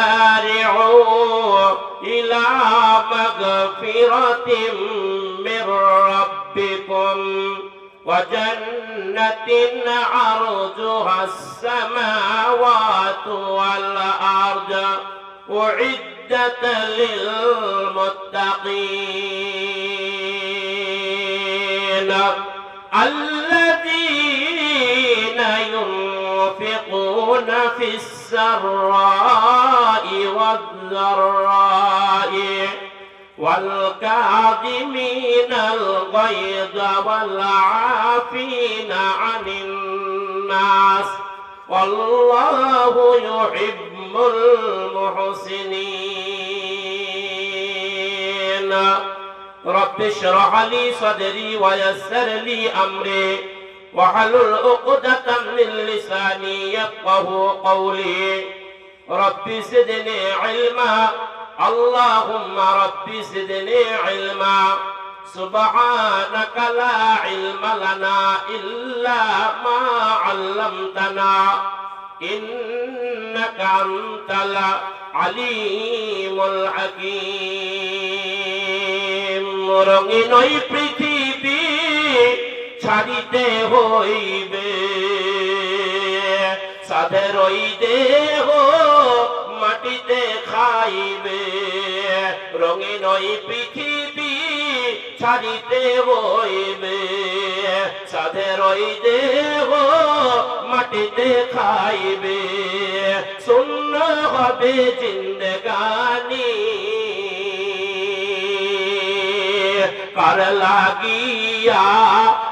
وسارعوا إلى مغفرة من ربكم وجنة عرضها السماوات والأرض أعدت للمتقين الذين ينفقون في السراء والضراء والكاظمين الغيظ والعافين عن الناس والله يحب المحسنين. رب اشرح لي صدري ويسر لي أمري. واحلل عقدة من لساني يفقه قولي رب زدني علما اللهم رب زدني علما سبحانك لا علم لنا إلا ما علمتنا إنك أنت العليم الحكيم رغي نوي ছাড়িতে হইবে। সাধের ওই দেহ মাটিতে খাইবে। রঙিন ওই পৃথিবী ছাড়িতে হইবে। সাধের ওই দেহ মাটিতে খাইবে। শূন্য হবে জিন্দগানি। কার লাগিয়া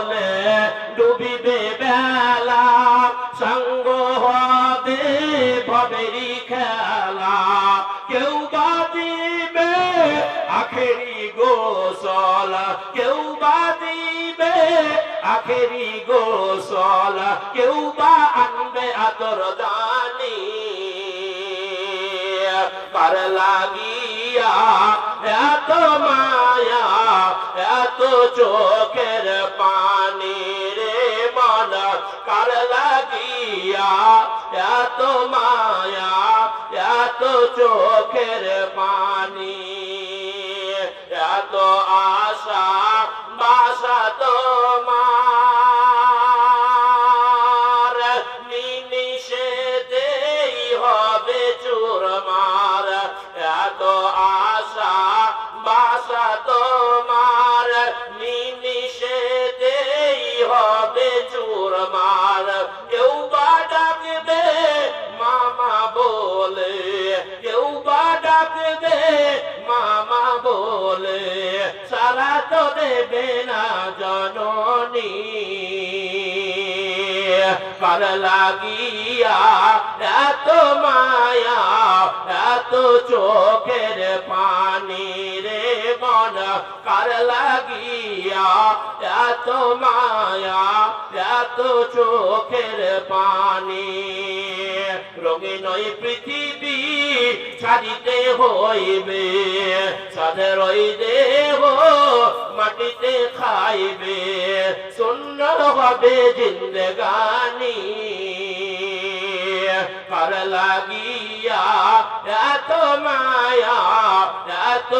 হলে ডুবিবে বেলা, সঙ্গ হবে ভবেরি খেলা। কেউ বা দিবে আখেরি গোসল, কেউ বা দিবে আখেরি গোসল, কেউ বা আনবে আতর দানি কার লাগিয়া এত মায়া, এত চোখের মন কার লাগিয়া এত মায়া এত চোখের পানি এত আশা বাসা তোমার বলে, কেউ বা ডাকবে, মামা বলে, সারা তো দেবে না জননী। কার লাগিয়া, এত মায়া, এত চোখের পানি রে মন কার লাগিয়া, এত মায়া, এত চোখের পানি। রঙিন ওই পৃথিবী ছাড়িতে হইবে ওই দেহ, মাটিতে খাইবে, সুন্দর হবে জিন্দগানি। কার লাগিয়া এত মায়া এত